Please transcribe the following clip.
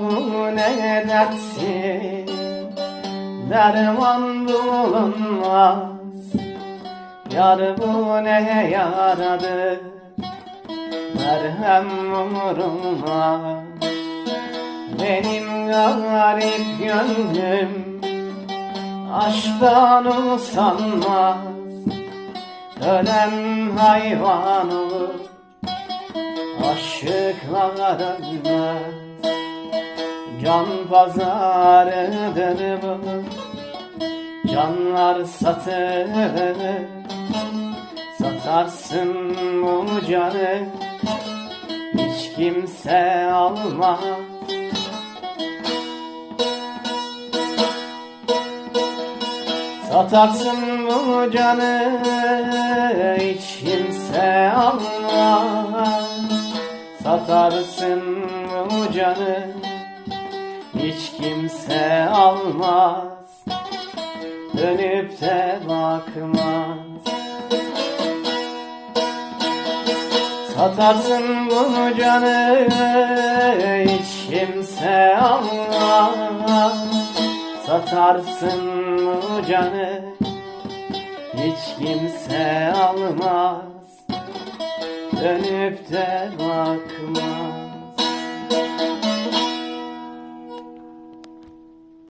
Bu ne dertsin Derman bulunmaz. Yar bu ne yaradır? Merhem umurumda Benim garip gönlüm Aşktan usanmaz. Ölen hayvan olur Aşıklar ölmez Can pazarıdır bu Canlar satılır Satarsın bu canı Hiç kimse almaz. Satarsın bu canı Hiç kimse almaz Satarsın bu canı Hiç kimse almaz. Dönüp de bakmaz. Satarsın bu canı hiç kimse almaz. Satarsın bu canı hiç kimse almaz Dönüp de bakmaz